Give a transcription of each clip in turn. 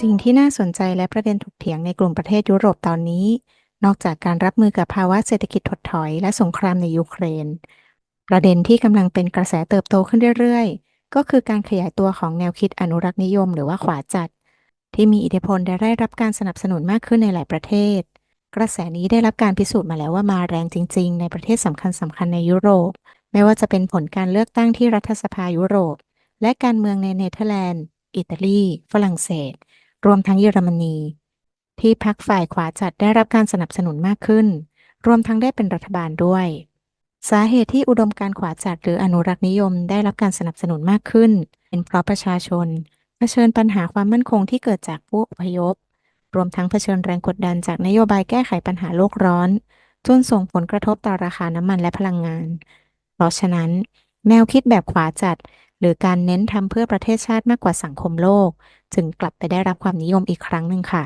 สิ่งที่น่าสนใจและประเด็นถกเถียงในกลุ่มประเทศยุโรปตอนนี้ นอกจากการรับมือกับภาวะเศรษฐกิจถดถอยและสงครามในยูเครน ประเด็นที่กำลังเป็นกระแสเติบโตขึ้นเรื่อยๆ ก็คือการขยายตัวของแนวคิดอนุรักษ์นิยมหรือว่าขวาจัด ที่มีอิทธิพลและได้รับการสนับสนุนมากขึ้นในหลายประเทศ กระแสนี้ได้รับการพิสูจน์มาแล้วว่ามาแรงจริง ๆ ในประเทศสำคัญสำคัญในยุโรป ไม่ว่าจะเป็นผลการเลือกตั้งที่รัฐสภายุโรป และการเมืองในเนเธอร์แลนด์ อิตาลี ฝรั่งเศส รวมทั้งเยอรมนี ที่พรรคฝ่ายขวาจัดได้รับการสนับสนุนมากขึ้น รวมทั้งได้เป็นรัฐบาลด้วย สาเหตุที่อุดมการขวาจัดหรืออนุรักษ์นิยมได้รับการสนับสนุนมากขึ้น เป็นเพราะประชาชนเผชิญปัญหาความมั่นคงที่เกิดจากผู้อพยพ รวมทั้งเผชิญแรงกดดันจากนโยบายแก้ไขปัญหาโลกร้อนจนส่งผลกระทบต่อราคาน้ำมันและพลังงาน เพราะฉะนั้น แนวคิดแบบขวาจัด หรือการเน้นทำเพื่อประเทศชาติมากกว่าสังคมโลก จึงกลับไปได้รับความนิยมอีกครั้งหนึ่งค่ะ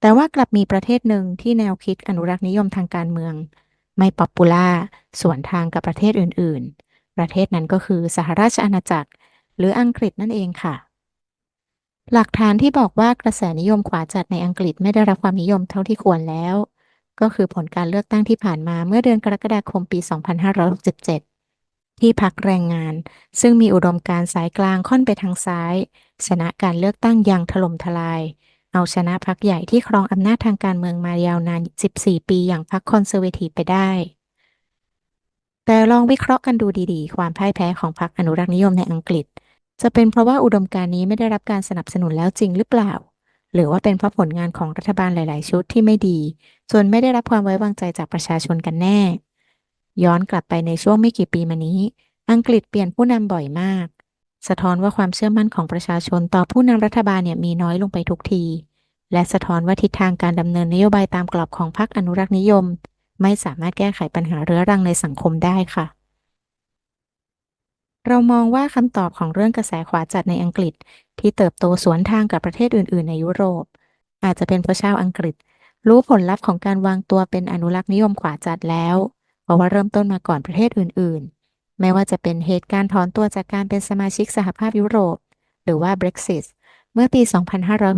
แต่ว่ากลับมีประเทศหนึ่งที่แนวคิดอนุรักษ์นิยมทางการเมือง ไม่ป๊อปปูล่าสวนทางกับประเทศอื่น ๆ ประเทศนั้นก็คือสหราชอาณาจักร หรืออังกฤษนั่นเองค่ะ หลักฐานที่บอกว่ากระแสนิยมขวาจัดในอังกฤษไม่ได้รับความนิยมเท่าที่ควรแล้ว ก็คือผลการเลือกตั้งที่ผ่านมาเมื่อเดือนกรกฎาคมปี 2567 ที่พรรคแรงงาน ซึ่งมีอุดมการณ์สายกลางค่อนไปทางซ้าย ชนะการเลือกตั้งอย่างถล่มทลาย เอาชนะพรรคใหญ่ที่ครองอำนาจทางการเมืองมายาวนาน 14 ปีอย่างพรรคคอนเซอร์เวทีฟไปได้ แต่ลองวิเคราะห์กันดูดีๆ ความพ่ายแพ้ของพรรคอนุรักษนิยมในอังกฤษ จะเป็นเพราะว่าอุดมการณ์นี้ไม่ได้รับการสนับสนุนแล้วจริงหรือเปล่า หรือว่าเป็นเพราะผลงานของรัฐบาลหลาย ๆ ชุดที่ไม่ดี จนไม่ได้รับความไว้วางใจจากประชาชนกันแน่ ย้อนกลับไปในช่วงไม่กี่ปีมานี้ อังกฤษเปลี่ยนผู้นำบ่อยมาก สะท้อนว่าความเชื่อมั่นของประชาชนต่อผู้นำรัฐบาลเนี่ยมีน้อยลงไปทุกที และสะท้อนว่าทิศทางการดำเนินนโยบายตามกรอบของพรรคอนุรักษ์นิยม ไม่สามารถแก้ไขปัญหาเรื้อรังในสังคมได้ค่ะ เรามองว่าคำตอบของเรื่องกระแสขวาจัดในอังกฤษ ที่เติบโตสวนทางกับประเทศอื่น ๆ ในยุโรป อาจจะเป็นเพราะชาวอังกฤษ รู้ผลลัพธ์ของการวางตัวเป็นอนุรักษ์นิยมขวาจัดแล้ว เพราะว่าเริ่มต้นมาก่อนประเทศอื่น ๆ ไม่ว่าจะเป็นเหตุการณ์ถอนตัวจากการเป็นสมาชิกสหภาพยุโรป หรือว่า Brexit เมื่อปี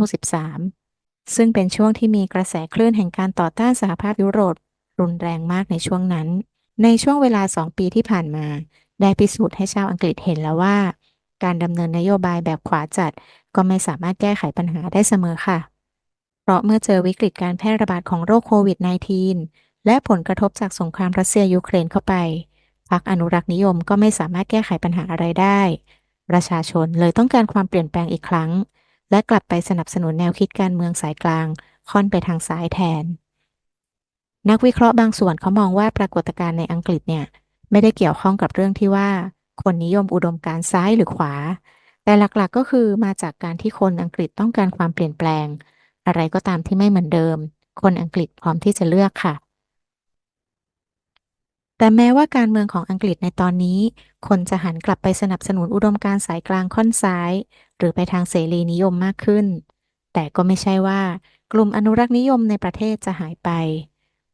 2563 ซึ่งเป็นช่วงที่มีกระแสคลื่นแห่งการต่อต้านสหภาพยุโรป รุนแรงมากในช่วงนั้น ในช่วงเวลา 2 ปีที่ผ่านมา ได้พิสูจน์ให้ชาวอังกฤษเห็นแล้วว่า การดำเนินนโยบายแบบขวาจัด ก็ไม่สามารถแก้ไขปัญหาได้เสมอค่ะ เพราะเมื่อเจอวิกฤตการแพร่ระบาดของโรคโควิด -19 และผลกระทบจากสงครามรัสเซียยูเครนเข้าไปพรรคอนุรักษ์นิยมก็ไม่สามารถแก้ไขปัญหาอะไรได้ ประชาชนเลยต้องการความเปลี่ยนแปลงอีกครั้ง และกลับไปสนับสนุนแนวคิดการเมืองสายกลาง ค่อนไปทางซ้ายแทน นักวิเคราะห์บางส่วนเขามองว่าปรากฏการณ์ในอังกฤษเนี่ยไม่ได้เกี่ยวข้องกับเรื่องที่ว่า คนนิยมอุดมการณ์ซ้ายหรือขวา แต่หลักๆก็คือมาจากการที่คนอังกฤษต้องการความเปลี่ยนแปลง อะไรก็ตามที่ไม่เหมือนเดิม คนอังกฤษพร้อมที่จะเลือกค่ะ แต่แม้ว่าการเมืองของอังกฤษในตอนนี้ คนจะหันกลับไปสนับสนุนอุดมการณ์สายกลางค่อนซ้าย หรือไปทางเสรีนิยมมากขึ้น แต่ก็ไม่ใช่ว่า กลุ่มอนุรักษ์นิยมในประเทศจะหายไป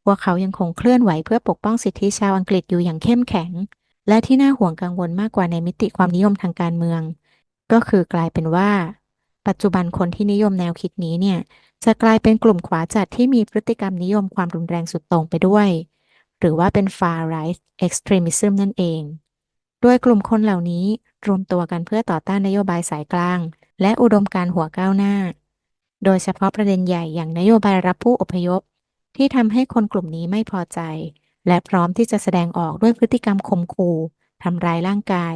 พวกเขายังคงเคลื่อนไหวเพื่อปกป้องสิทธิชาวอังกฤษอยู่อย่างเข้มแข็ง และที่น่าห่วงกังวลมากกว่าในมิติความนิยมทางการเมือง ก็คือกลายเป็นว่า ปัจจุบันคนที่นิยมแนวคิดนี้เนี่ยจะกลายเป็นกลุ่มขวาจัดที่มีพฤติกรรมนิยมความรุนแรงสุดโต่งไปด้วย หรือว่าเป็น far right extremism นั่นเอง โดยกลุ่มคนเหล่านี้รวมตัวกันเพื่อต่อต้านนโยบายสายกลาง และอุดมการหัวก้าวหน้า โดยเฉพาะประเด็นใหญ่อย่างนโยบายรับผู้อพยพ ที่ทำให้คนกลุ่มนี้ไม่พอใจ และพร้อมที่จะแสดงออกด้วยพฤติกรรมข่มขู่ทำร้ายร่างกาย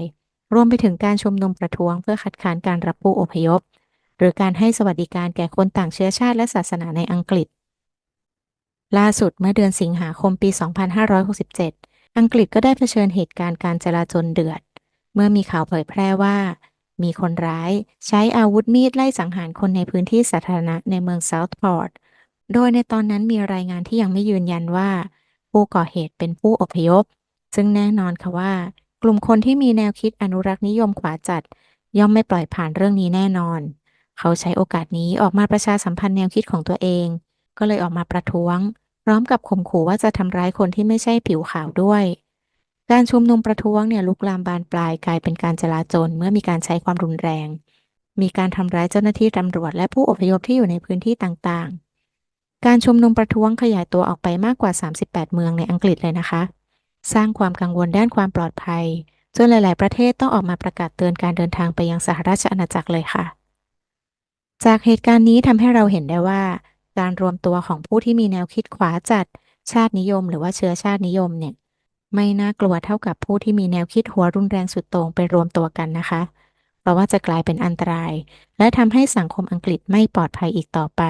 รวมไปถึงการชุมนุมประท้วงเพื่อคัดค้านการรับผู้อพยพ หรือการให้สวัสดิการแก่คนต่างเชื้อชาติและศาสนาในอังกฤษ ล่าสุดเมื่อเดือนสิงหาคมปี 2567 อังกฤษก็ได้เผชิญเหตุการณ์การจลาจลเดือด เมื่อมีข่าวเผยแพร่ว่า มีคนร้ายใช้อาวุธมีดไล่สังหารคนในพื้นที่สาธารณะในเมืองเซาท์พอร์ต โดยในตอนนั้นมีรายงานที่ยังไม่ยืนยันว่า ผู้ก่อเหตุเป็นผู้อพยพ ซึ่งแน่นอนค่ะว่า กลุ่มคนที่มีแนวคิดอนุรักษ์นิยมขวาจัด ย่อมไม่ปล่อยผ่านเรื่องนี้แน่นอน เขาใช้โอกาสนี้ออกมาประชาสัมพันธ์แนวคิดของตัวเอง ก็เลยออกมาประท้วง พร้อมกับข่มขู่ว่าจะทำร้ายคนที่ไม่ใช่ผิวขาวด้วย การชุมนุมประท้วงเนี่ยลุกลามบานปลายกลายเป็นการจลาจลเมื่อมีการใช้ความรุนแรง มีการทำร้ายเจ้าหน้าที่ตำรวจและผู้อพยพที่อยู่ในพื้นที่ต่างๆ การชุมนุมประท้วงขยายตัวออกไปมากกว่า 38 เมืองในอังกฤษเลยนะคะ สร้างความกังวลด้านความปลอดภัยจนหลาย ๆ ประเทศต้องออกมาประกาศเตือนการเดินทางไปยังสหราชอาณาจักรเลยค่ะ จากเหตุการณ์นี้ทำให้เราเห็นได้ว่า การรวมตัวของผู้ที่มีแนวคิดขวาจัด ชาตินิยม หรือว่าเชื้อชาตินิยมเนี่ย ไม่น่ากลัวเท่ากับผู้ที่มีแนวคิดหัวรุนแรงสุดโต่งไปรวมตัวกันนะคะ เพราะว่าจะกลายเป็นอันตราย และทำให้สังคมอังกฤษไม่ปลอดภัยอีกต่อไป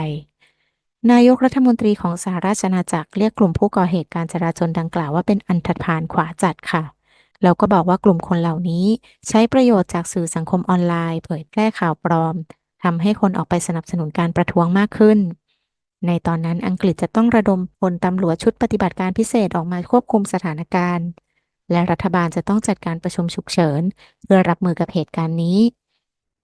นายกรัฐมนตรีของสหราชอาณาจักรเรียกกลุ่มผู้ก่อเหตุการจราจนดังกล่าวว่าเป็นอันธพาลขวาจัดค่ะแล้วก็บอกว่ากลุ่มคนเหล่านี้ใช้ประโยชน์จากสื่อสังคมออนไลน์ เผยแพร่ข่าวปลอมทำให้คนออกไปสนับสนุนการประท้วงมากขึ้น ในตอนนั้นอังกฤษจะต้องระดมพลตำรวจชุดปฏิบัติการพิเศษออกมาควบคุมสถานการณ์ และรัฐบาลจะต้องจัดการประชุมฉุกเฉิน เพื่อรับมือกับเหตุการณ์นี้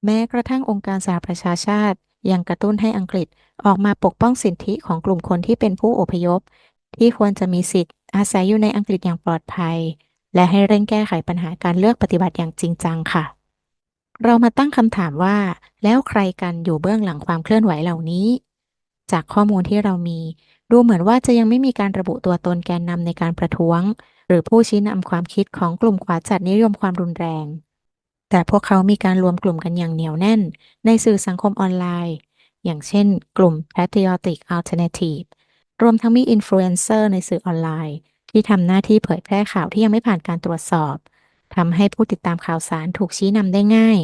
แม้กระทั่งองค์การสหประชาชาติ ยังกระตุ้นให้อังกฤษออกมาปกป้องสิทธิของกลุ่มคนที่เป็นผู้อพยพ ที่ควรจะมีสิทธิ์อาศัยอยู่ในอังกฤษอย่างปลอดภัย และให้เร่งแก้ไขปัญหาการเลือกปฏิบัติอย่างจริงจังค่ะ เรามาตั้งคำถามว่า แล้วใครกันอยู่เบื้องหลังความเคลื่อนไหวเหล่านี้ จากข้อมูลที่เรามี ดูเหมือนว่าจะยังไม่มีการระบุตัวตนแกนนำในการประท้วง หรือผู้ชี้นำความคิดของกลุ่มขวาจัดนิยมความรุนแรง แต่พวกเขามีการรวมกลุ่มกันอย่างเหนียวแน่น ในสื่อสังคมออนไลน์ อย่างเช่น กลุ่ม Patriotic Alternative รวมทั้งมีอินฟลูเอนเซอร์ในสื่อออนไลน์ ที่ทำหน้าที่เผยแพร่ข่าวที่ยังไม่ผ่านการตรวจสอบทำให้ผู้ติดตามข่าวสารถูกชี้นำได้ง่าย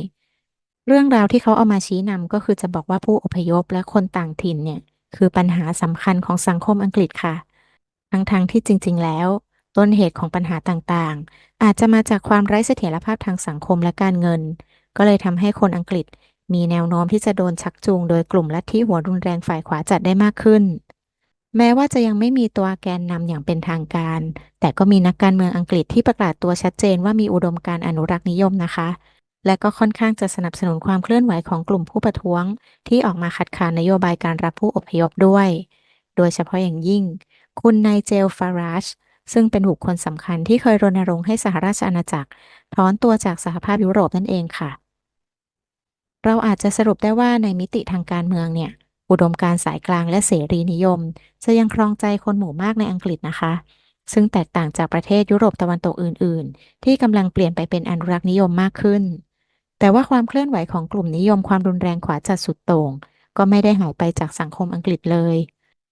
เรื่องราวที่เขาเอามาชี้นำก็คือจะบอกว่าผู้อพยพและคนต่างถิ่นเนี่ย คือปัญหาสำคัญของสังคมอังกฤษค่ะ ทั้งๆทที่จริง ๆ แล้ว ต้นเหตุของปัญหาต่างๆ อาจจะมาจากความไร้เสถียรภาพทางสังคมและการเงิน ก็เลยทำให้คนอังกฤษมีแนวโน้มที่จะโดนชักจูงโดยกลุ่มลัทธิหัวรุนแรงฝ่ายขวาจัดได้มากขึ้น แม้ว่าจะยังไม่มีตัวแกนนำอย่างเป็นทางการ แต่ก็มีนักการเมืองอังกฤษที่ประกาศตัวชัดเจนว่ามีอุดมการณ์อนุรักษ์นิยมนะคะ และก็ค่อนข้างจะสนับสนุนความเคลื่อนไหวของกลุ่มผู้ประท้วง ที่ออกมาคัดค้านนโยบายการรับผู้อพยพด้วย โดยเฉพาะอย่างยิ่ง คุณไนเจลฟาราชซึ่งเป็นบุคคลสำคัญที่เคยรณรงค์ให้สหราชอาณาจักร ถอนตัวจากสหภาพยุโรปนั่นเองค่ะ เราอาจจะสรุปได้ว่าในมิติทางการเมืองเนี่ย อุดมการสายกลางและเสรีนิยม จะยังครองใจคนหมู่มากในอังกฤษนะคะ ซึ่งแตกต่างจากประเทศยุโรปตะวันตกอื่น ๆ ที่กำลังเปลี่ยนไปเป็นอนุรักษ์นิยมมากขึ้น แต่ว่าความเคลื่อนไหวของกลุ่มนิยมความรุนแรงขวาจัดสุดโต่งก็ไม่ได้หายไปจากสังคมอังกฤษเลย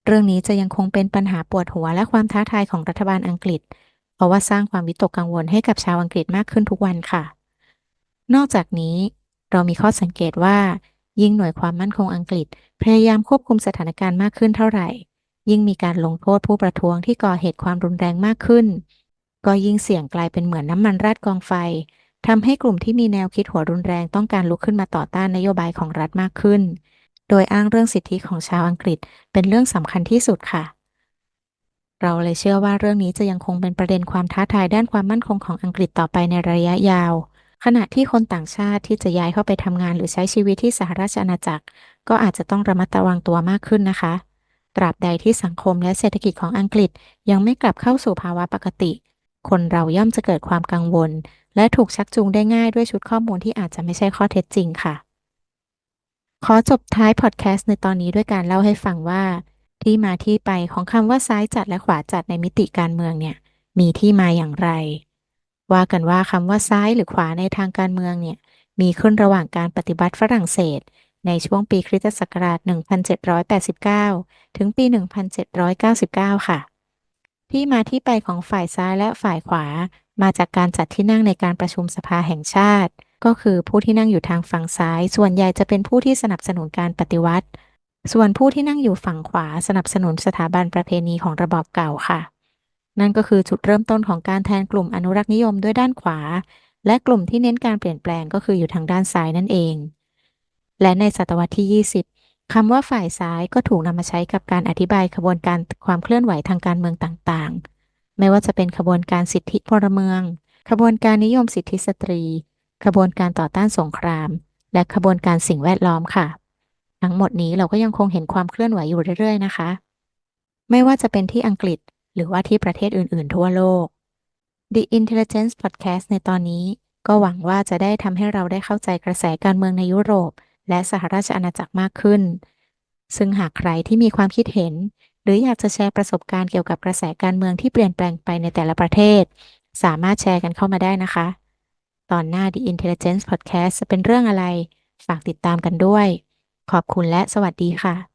เรื่องนี้จะยังคงเป็นปัญหาปวดหัวและความท้าทายของรัฐบาลอังกฤษ เพราะว่าสร้างความวิตกกังวลให้กับชาวอังกฤษมากขึ้นทุกวันค่ะ นอกจากนี้เรามีข้อสังเกตว่า ยิ่งหน่วยความมั่นคงอังกฤษ พยายามควบคุมสถานการณ์มากขึ้นเท่าไหร่ ยิ่งมีการลงโทษผู้ประท้วงที่ก่อเหตุความรุนแรงมากขึ้น ก็ยิ่งเสี่ยงกลายเป็นเหมือนน้ำมันราดกองไฟ ทำให้กลุ่มที่มีแนวคิดหัวรุนแรงต้องการลุกขึ้นมาต่อต้านนโยบายของรัฐมากขึ้น โดยอ้างเรื่องสิทธิของชาวอังกฤษเป็นเรื่องสำคัญที่สุดค่ะ เราเลยเชื่อว่าเรื่องนี้จะยังคงเป็นประเด็นความท้าทายด้านความมั่นคงของอังกฤษต่อไปในระยะยาว ขณะที่คนต่างชาติที่จะย้ายเข้าไปทำงานหรือใช้ชีวิตที่สหราชอาณาจักร ก็อาจจะต้องระมัดระวังตัวมากขึ้นนะคะ ตราบใดที่สังคมและเศรษฐกิจของอังกฤษยังไม่กลับเข้าสู่ภาวะปกติ คนเราย่อมจะเกิดความกังวล และถูกชักจูงได้ง่ายด้วยชุดข้อมูลที่อาจจะไม่ใช่ข้อเท็จจริงค่ะ ขอจบท้ายพอดแคสต์ในตอนนี้ด้วยการเล่าให้ฟังว่า ที่มาที่ไปของคำว่าซ้ายจัดและขวาจัดในมิติการเมืองเนี่ย มีที่มาอย่างไร ว่ากันว่าคำว่าซ้ายหรือขวาในทางการเมืองเนี่ย มีขึ้นระหว่างการปฏิบัติฝรั่งเศส ในช่วงปีคริสตศักราช 1789 ถึงปี 1799 ค่ะที่มาที่ไปของฝ่ายซ้ายและฝ่ายขวา มาจากการจัดที่นั่งในการประชุมสภาแห่งชาติ ก็คือผู้ที่นั่งอยู่ทางฝั่งซ้าย ส่วนใหญ่จะเป็นผู้ที่สนับสนุนการปฏิวัติ ส่วนผู้ที่นั่งอยู่ฝั่งขวาสนับสนุนสถาบันประเพณีของระบอบเก่าค่ะ นั่นก็คือจุดเริ่มต้นของการแทนกลุ่มอนุรักษ์นิยมด้วยด้านขวา และกลุ่มที่เน้นการเปลี่ยนแปลงก็คืออยู่ทางด้านซ้ายนั่นเอง และในศตวรรษที่ 20คำว่าฝ่ายซ้ายก็ถูกนำมาใช้กับการอธิบายขบวนการความเคลื่อนไหวทางการเมืองต่างๆ ไม่ว่าจะเป็นขบวนการสิทธิพลเมือง ขบวนการนิยมสิทธิสตรี ขบวนการต่อต้านสงคราม และขบวนการสิ่งแวดล้อมค่ะ ทั้งหมดนี้เราก็ยังคงเห็นความเคลื่อนไหวอยู่เรื่อยๆนะคะ ไม่ว่าจะเป็นที่อังกฤษหรือว่าที่ประเทศอื่นๆ ทั่วโลก The Intelligence Podcast ในตอนนี้ ก็หวังว่าจะได้ทำให้เราได้เข้าใจกระแสการเมืองในยุโรป และสหราชอาณาจักรมากขึ้น ซึ่งหากใครที่มีความคิดเห็น หรืออยากจะแชร์ประสบการณ์เกี่ยวกับกระแสการเมืองที่เปลี่ยนแปลงไปในแต่ละประเทศ สามารถแชร์กันเข้ามาได้นะคะ ตอนหน้า The Intelligence Podcast จะเป็นเรื่องอะไร ฝากติดตามกันด้วย ขอบคุณและสวัสดีค่ะ